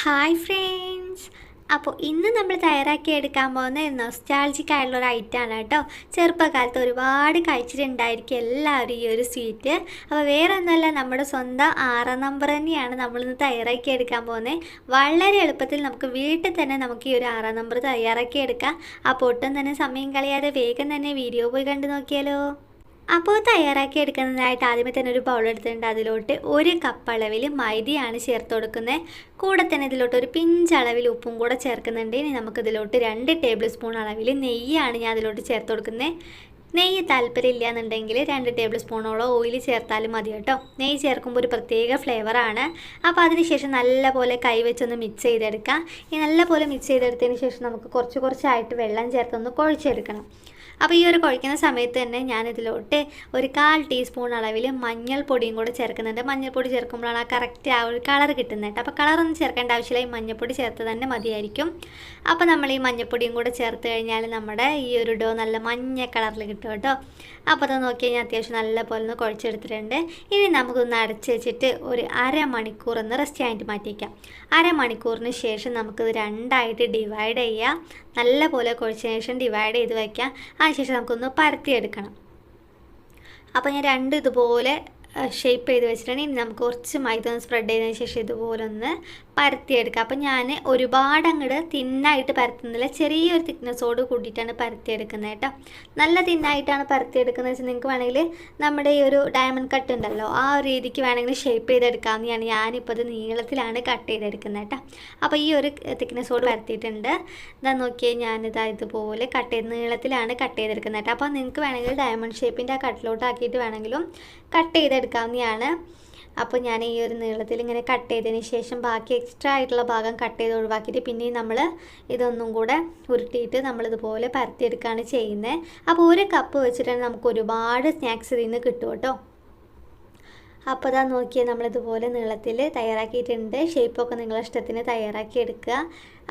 Hi friends അപ്പോൾ ഇന്ന് നമ്മൾ തയ്യാറാക്കി എടുക്കാൻ പോകുന്ന നൊസ്റ്റാൾജിക് ആയിട്ടുള്ള ഒരു ഐറ്റമാണ് കേട്ടോ. ചെറുപ്പകാലത്ത് ഒരുപാട് കഴിച്ചിട്ടുണ്ടായിരിക്കും എല്ലാവരും ഈ ഒരു സ്വീറ്റ് അപ്പോൾ വേറെ ഒന്നുമല്ല നമ്മുടെ സ്വന്തം ആറാം നമ്പർ തന്നെയാണ് നമ്മളിന്ന് തയ്യാറാക്കി എടുക്കാൻ പോകുന്നത്. വളരെ എളുപ്പത്തിൽ നമുക്ക് വീട്ടിൽ തന്നെ നമുക്ക് ഈ ഒരു ആറാം നമ്പർ തയ്യാറാക്കി എടുക്കാം. അപ്പോൾ ഒട്ടും തന്നെ സമയം കളയാതെ വേഗം തന്നെ വീഡിയോ പോയി കണ്ടു നോക്കിയാലോ. അപ്പോൾ തയ്യാറാക്കി എടുക്കുന്നതിനായിട്ട് ആദ്യമേ തന്നെ ഒരു ബൗൾ എടുത്തിട്ടുണ്ട്. അതിലോട്ട് ഒരു കപ്പ് അളവിൽ മൈദയാണ് ചേർത്ത് കൊടുക്കുന്നത്. കൂടെ തന്നെ ഇതിലോട്ട് ഒരു പിഞ്ച് അളവിൽ ഉപ്പും കൂടെ ചേർക്കുന്നുണ്ട്. ഇനി നമുക്കിതിലോട്ട് രണ്ട് ടേബിൾ സ്പൂൺ അളവിൽ നെയ്യാണ് ഞാൻ അതിലോട്ട് ചേർത്ത് കൊടുക്കുന്നത്. നെയ്യ് താല്പര്യമില്ല എന്നുണ്ടെങ്കിൽ രണ്ട് ടേബിൾ സ്പൂണോളം ഓയിൽ ചേർത്താലും മതി കേട്ടോ. നെയ്യ് ചേർക്കുമ്പോൾ ഒരു പ്രത്യേക ഫ്ലേവറാണ് അപ്പോൾ അതിനുശേഷം നല്ലപോലെ കൈവച്ചൊന്ന് മിക്സ് ചെയ്തെടുക്കാം. ഈ നല്ലപോലെ മിക്സ് ചെയ്തെടുത്തതിന് ശേഷം നമുക്ക് കുറച്ച് കുറച്ചായിട്ട് വെള്ളം ചേർത്തൊന്ന് കുഴച്ചെടുക്കണം. അപ്പോൾ ഈ ഒരു കുഴക്കുന്ന സമയത്ത് തന്നെ ഞാനിതിലോട്ട് ഒരു കാൽ ടീസ്പൂൺ അളവിൽ മഞ്ഞൾപ്പൊടിയും കൂടെ ചേർക്കുന്നുണ്ട്. മഞ്ഞൾപ്പൊടി ചേർക്കുമ്പോഴാണ് ആ കറക്റ്റ് ആ ഒരു കളർ കിട്ടുന്നത് അപ്പോൾ കളറൊന്നും ചേർക്കേണ്ട ആവശ്യമില്ല. ഈ മഞ്ഞൾപ്പൊടി ചേർത്ത് തന്നെ മതിയായിരിക്കും. അപ്പോൾ നമ്മൾ ഈ മഞ്ഞൾപ്പൊടിയും കൂടെ ചേർത്ത് കഴിഞ്ഞാൽ നമ്മുടെ ഈ ഒരു ഡോ നല്ല മഞ്ഞ കളറിൽ കിട്ടും കേട്ടോ. അപ്പോൾ അത് നോക്കി കഴിഞ്ഞാൽ അത്യാവശ്യം നല്ല പോലെ ഒന്ന് കുഴച്ചെടുത്തിട്ടുണ്ട്. ഇനി നമുക്കൊന്ന് അടച്ച് വെച്ചിട്ട് ഒരു അരമണിക്കൂർ ഒന്ന് റെസ്റ്റ് ആയിട്ട് മാറ്റിക്കാം അരമണിക്കൂറിന് ശേഷം നമുക്കിത് രണ്ടായിട്ട് ഡിവൈഡ് ചെയ്യാം. നല്ല പോലെ കുഴച്ചതിന് ശേഷം ഡിവൈഡ് ചെയ്ത് വയ്ക്കാം അതിനുശേഷം നമുക്കൊന്ന് പരത്തിയെടുക്കണം. അപ്പോൾ ഞാൻ രണ്ട് ഇതുപോലെ ഷേപ്പ് ചെയ്ത് വെച്ചിട്ടുണ്ടെങ്കിൽ ഇനി നമുക്ക് കുറച്ച് മൈദ ഒന്ന് സ്പ്രെഡ് ചെയ്തതിന് ശേഷം ഇതുപോലെ ഒന്ന് പരത്തിയെടുക്കുക അപ്പോൾ ഞാൻ ഒരുപാട് അങ്ങോട്ട് തിന്നായിട്ട് പരത്തുന്നില്ല. ചെറിയൊരു തിക്നെസ്സോട് കൂട്ടിയിട്ടാണ് പരത്തിയെടുക്കുന്നത് കേട്ടോ. നല്ല തിന്നായിട്ടാണ് പരത്തിയെടുക്കുന്നത് വെച്ചാൽ നിങ്ങൾക്ക് വേണമെങ്കിൽ നമ്മുടെ ഈ ഒരു ഡയമണ്ട് കട്ട് ഉണ്ടല്ലോ ആ ഒരു രീതിക്ക് വേണമെങ്കിൽ ഷേപ്പ് ചെയ്തെടുക്കാവുന്നതാണ്. ഞാനിപ്പോൾ ഇത് നീളത്തിലാണ് കട്ട് ചെയ്തെടുക്കുന്നത് കേട്ടോ. അപ്പോൾ ഈ ഒരു തിക്നെസ്സോട് പരത്തിയിട്ടുണ്ട്. ഇതാ നോക്കിയാൽ ഞാനിതാ ഇതുപോലെ കട്ട് ചെയ്ത് നീളത്തിലാണ് കട്ട് ചെയ്തെടുക്കുന്നത് കേട്ടോ. അപ്പോൾ നിങ്ങൾക്ക് വേണമെങ്കിൽ ഡയമണ്ട് ഷേപ്പിന്റെ ആ കട്ടിലോട്ട് ആക്കിയിട്ട് വേണമെങ്കിലും കട്ട് ചെയ്തെടുക്കാവുന്നതാണ് അപ്പോൾ ഞാൻ ഈ ഒരു നീളത്തിൽ ഇങ്ങനെ കട്ട് ചെയ്തതിന് ശേഷം ബാക്കി എക്സ്ട്രാ ആയിട്ടുള്ള ഭാഗം കട്ട് ചെയ്ത് ഒഴിവാക്കിയിട്ട് പിന്നെയും നമ്മൾ ഇതൊന്നും കൂടെ ഉരുട്ടിയിട്ട് നമ്മളിതുപോലെ പരത്തിയെടുക്കുകയാണ് ചെയ്യുന്നത് അപ്പോൾ ഒരു കപ്പ് വെച്ചിട്ടാണ് നമുക്ക് ഒരുപാട് സ്നാക്സ് ഇതിൽ നിന്ന് കിട്ടും കേട്ടോ. അപ്പോൾ അതാ നോക്കിയാൽ നമ്മളിതുപോലെ നീളത്തിൽ തയ്യാറാക്കിയിട്ടുണ്ട്. ഷേപ്പൊക്കെ നിങ്ങളുടെ ഇഷ്ടത്തിന് തയ്യാറാക്കി എടുക്കുക.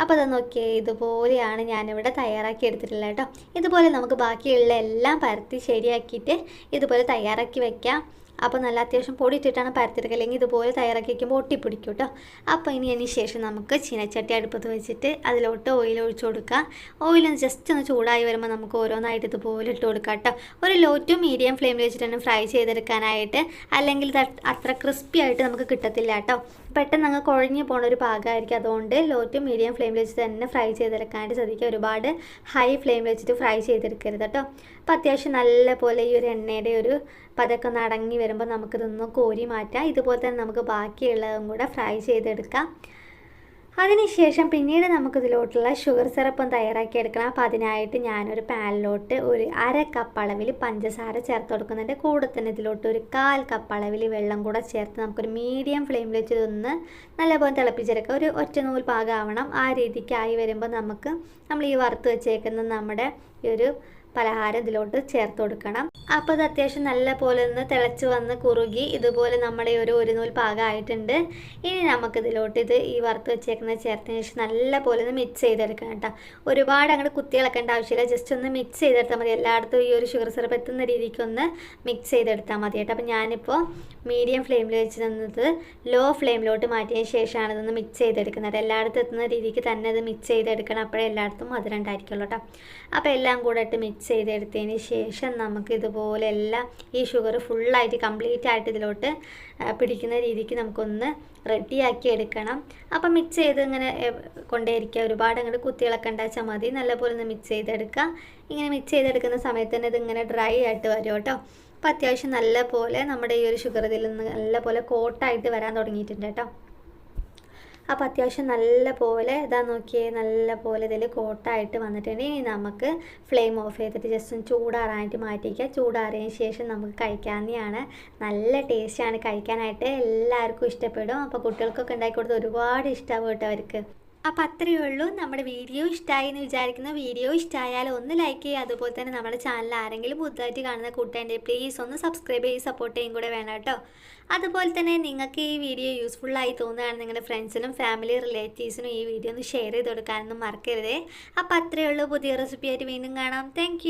അപ്പോൾ അതാ നോക്കിയാൽ ഇതുപോലെയാണ് ഞാനിവിടെ തയ്യാറാക്കി എടുത്തിട്ടുള്ളത് കേട്ടോ. ഇതുപോലെ നമുക്ക് ബാക്കിയുള്ള എല്ലാം പരത്തി ശരിയാക്കിയിട്ട് ഇതുപോലെ തയ്യാറാക്കി വെക്കാം. അപ്പോൾ നല്ല അത്യാവശ്യം പൊടിയിട്ടിട്ടാണ് പരത്തിയെടുക്കുക അല്ലെങ്കിൽ ഇതുപോലെ തയ്യാറാക്കി വയ്ക്കുമ്പോൾ ഒട്ടിപ്പിടിക്കും കേട്ടോ അപ്പോൾ ഇനി അതിന് ശേഷം നമുക്ക് ചീനച്ചട്ടി അടുപ്പത്ത് വെച്ചിട്ട് അതിലോട്ട് ഓയിൽ ഒഴിച്ചു കൊടുക്കുക ഓയിലൊന്ന് ജസ്റ്റ് ഒന്ന് ചൂടായി വരുമ്പോൾ നമുക്ക് ഓരോന്നായിട്ട് ഇതുപോലെ ഇട്ട് കൊടുക്കാം കേട്ടോ ഒരു ലോ ടു മീഡിയം ഫ്ലെയിമിൽ വെച്ചിട്ടാണ് ഫ്രൈ ചെയ്തെടുക്കാനായിട്ട് അല്ലെങ്കിൽ അത്ര ക്രിസ്പി ആയിട്ട് നമുക്ക് കിട്ടത്തില്ല കേട്ടോ പെട്ടെന്ന് അങ്ങ് കുഴഞ്ഞു പോണ ഒരു പാകമായിരിക്കും അതുകൊണ്ട് ലോ ടു മീഡിയം ഫ്ലെയിമിൽ വെച്ച് തന്നെ ഫ്രൈ ചെയ്തെടുക്കാനായിട്ട് ശ്രദ്ധിക്കുക. ഒരുപാട് ഹൈ ഫ്ലെയിമിൽ വെച്ചിട്ട് ഫ്രൈ ചെയ്തെടുക്കരുത് കേട്ടോ. അപ്പോൾ അത്യാവശ്യം നല്ല പോലെ ഈ ഒരു എണ്ണയുടെ ഒരു പതൊക്കെ ഒന്ന് അടങ്ങി വരുമ്പോൾ നമുക്കിതൊന്ന് കോരി മാറ്റാം. ഇതുപോലെ തന്നെ നമുക്ക് ബാക്കിയുള്ളതും കൂടെ ഫ്രൈ ചെയ്തെടുക്കാം. അതിനുശേഷം പിന്നീട് നമുക്കിതിലോട്ടുള്ള ഷുഗർ സിറപ്പും തയ്യാറാക്കി എടുക്കണം അപ്പോൾ അതിനായിട്ട് ഞാനൊരു പാനിലോട്ട് ഒരു അര കപ്പ് അളവിൽ പഞ്ചസാര ചേർത്ത് കൊടുക്കുന്നുണ്ട്. കൂടെ തന്നെ ഇതിലോട്ട് ഒരു കാൽ കപ്പ് അളവിൽ വെള്ളം കൂടെ ചേർത്ത് നമുക്കൊരു മീഡിയം ഫ്ലെയിമിൽ വെച്ച് ഇതൊന്ന് നല്ലപോലെ തിളപ്പിച്ചെടുക്കുക. ഒരു ഒറ്റ നൂൽ പാകമാവണം ആ രീതിക്കായി വരുമ്പോൾ നമുക്ക് നമ്മൾ ഈ വറുത്ത് വെച്ചേക്കുന്ന നമ്മുടെ ഈ ഒരു പലഹാരം ഇതിലോട്ട് ചേർത്ത് കൊടുക്കണം. അപ്പോൾ ഇത് അത്യാവശ്യം നല്ല പോലെ ഒന്ന് തിളച്ച് വന്ന് കുറുകി ഇതുപോലെ നമ്മുടെ ഒരു ഒരു നൂൽ പാകമായിട്ടുണ്ട് ഇനി നമുക്കിതിലോട്ട് ഇത് ഈ വറുത്ത് വെച്ചേക്കുന്ന ചേർത്തതിന് ശേഷം നല്ല പോലെ ഒന്ന് മിക്സ് ചെയ്തെടുക്കണം കേട്ടോ. ഒരുപാട് അങ്ങോട്ട് കുത്തി ഇളക്കേണ്ട ആവശ്യമില്ല. ജസ്റ്റ് ഒന്ന് മിക്സ് ചെയ്തെടുത്താൽ മതി. എല്ലായിടത്തും ഈ ഒരു ഷുഗർ സിറപ്പ് എത്തുന്ന രീതിക്ക് ഒന്ന് മിക്സ് ചെയ്തെടുത്താൽ മതി കേട്ടോ. അപ്പോൾ ഞാനിപ്പോൾ മീഡിയം ഫ്ലെയിമിൽ വെച്ച് തന്നത് ലോ ഫ്ലെയിമിലോട്ട് മാറ്റിയതിന് ശേഷമാണ് ഇതൊന്ന് മിക്സ് ചെയ്തെടുക്കുന്നത്. എല്ലായിടത്തും എത്തുന്ന രീതിക്ക് തന്നെ ഇത് മിക്സ് ചെയ്തെടുക്കണം. അപ്പോഴേ എല്ലായിടത്തും മധുരം ഉണ്ടായിരിക്കുള്ളൂ കേട്ടോ. അപ്പോൾ എല്ലാം കൂടെ ഇട്ട് മിക്സ് ചെയ്തെടുത്തതിന് ശേഷം നമുക്ക് ഇതുപോലെ എല്ലാം ഈ ഷുഗർ ഫുള്ളായിട്ട് കംപ്ലീറ്റ് ആയിട്ട് ഇതിലോട്ട് പിടിക്കുന്ന രീതിക്ക് നമുക്കൊന്ന് റെഡിയാക്കി എടുക്കണം. അപ്പം മിക്സ് ചെയ്ത് ഇങ്ങനെ കൊണ്ടേയിരിക്കുക. ഒരുപാട് അങ്ങോട്ട് കുത്തികളൊക്കെ ഉണ്ടാച്ചാൽ മതി. നല്ലപോലെ ഒന്ന് മിക്സ് ചെയ്തെടുക്കുക. ഇങ്ങനെ മിക്സ് ചെയ്തെടുക്കുന്ന സമയത്ത് തന്നെ ഇതിങ്ങനെ ഡ്രൈ ആയിട്ട് വരും കേട്ടോ. അപ്പോൾ അത്യാവശ്യം നല്ല പോലെ നമ്മുടെ ഈ ഒരു ഷുഗർ ഇതിൽ നിന്ന് നല്ല പോലെ കോട്ടായിട്ട് വരാൻ തുടങ്ങിയിട്ടുണ്ട് കേട്ടോ. അപ്പോൾ അത്യാവശ്യം നല്ല പോലെ ഇതാ നോക്കിയേ നല്ല പോലെ ഇതിൽ കോട്ടായിട്ട് വന്നിട്ടുണ്ട്. ഇനി നമുക്ക് ഫ്ലെയിം ഓഫ് ചെയ്തിട്ട് ജസ്റ്റ് ഒന്ന് ചൂടാറാനായിട്ട് മാറ്റിക്കുക ചൂടാറിയതിന് ശേഷം നമുക്ക് കഴിക്കാവുന്നതാണ് നല്ല ടേസ്റ്റാണ് കഴിക്കാനായിട്ട്. എല്ലാവർക്കും ഇഷ്ടപ്പെടും. അപ്പോൾ കുട്ടികൾക്കൊക്കെ ഉണ്ടാക്കി കൊടുത്ത് ഒരുപാട് ഇഷ്ടമാവും കേട്ടോ അവർക്ക്. അപ്പോൾ അത്രയേ ഉള്ളൂ. നമ്മുടെ വീഡിയോ ഇഷ്ടമായി എന്ന് വിചാരിക്കുന്ന വീഡിയോ ഇഷ്ടമായാൽ ഒന്ന് ലൈക്ക് ചെയ്യുക. അതുപോലെ തന്നെ നമ്മുടെ ചാനൽ ആരെങ്കിലും പുതുതായിട്ട് കാണുന്ന കൂട്ടേന്റെ പ്ലീസ് ഒന്ന് സബ്സ്ക്രൈബ് ചെയ്ത് സപ്പോർട്ട് ചെയ്യും കൂടെ വേണം കേട്ടോ. അതുപോലെ തന്നെ നിങ്ങൾക്ക് ഈ വീഡിയോ യൂസ്ഫുള്ളായി തോന്നുകയാണ് നിങ്ങളുടെ ഫ്രണ്ട്സിനും ഫാമിലി റിലേറ്റീവ്സിനും ഈ വീഡിയോ ഒന്ന് ഷെയർ ചെയ്ത് കൊടുക്കാനൊന്നും മറക്കരുതേ. അപ്പോൾ അത്രയേ ഉള്ളൂ. പുതിയ റെസിപ്പിയായിട്ട് വീണ്ടും കാണാം. താങ്ക്